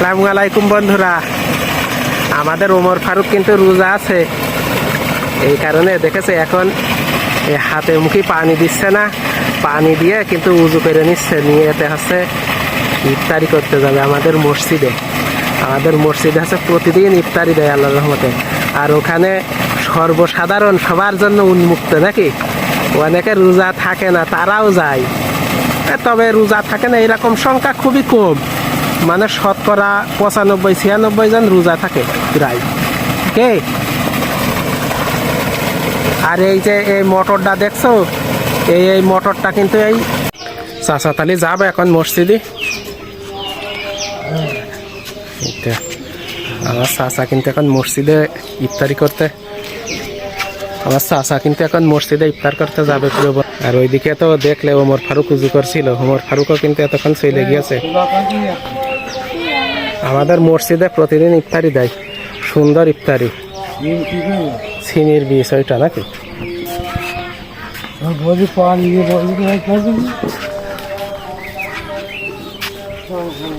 আসসালামু আলাইকুম বন্ধুরা। আমাদের ওমর ফারুক কিন্তু রোজা আছে। এই কারণে দেখেছে, এখন হাতে মুখে পানি দিচ্ছে না। পানি দিয়ে কিন্তু উজু করে নিচ্ছে, নিয়ে এতে হচ্ছে ইফতারি করতে যাবে আমাদের মসজিদে। আমাদের মসজিদে হচ্ছে প্রতিদিন ইফতারি দেয় আল্লাহ রহমতে। আর ওখানে সর্বসাধারণ সবার জন্য উন্মুক্ত নাকি? অনেকে রোজা থাকে না, তারাও যায়। তবে রোজা থাকে না, এরকম সংখ্যা খুবই কম। মানে শতকরা পঁচানব্বই, ছিয়ানব্বই জন রোজা থাকে প্রায়। কে আর এই যে এই মোটরটা দেখছ? এই এই মোটরটা কিন্তু এই চাষাতালি যাবে এখন মসজিদে। আমার চাষা কিন্তু এখন মসজিদে ইফতারি করতে। আমার চাষা কিন্তু এখন মসজিদে ইফতার করতে যাবে বন্ধু। আর ওইদিকে তো দেখলে ওমর ফারুক উজু করছিল। ওমর ফারুকও কিন্তু এতক্ষণ চলে গিয়েছে। আমাদের মসজিদে প্রতিদিন ইফতারি দেয়। সুন্দর ইফতারি। চিনির বিষয়টা ওইটা নাকি?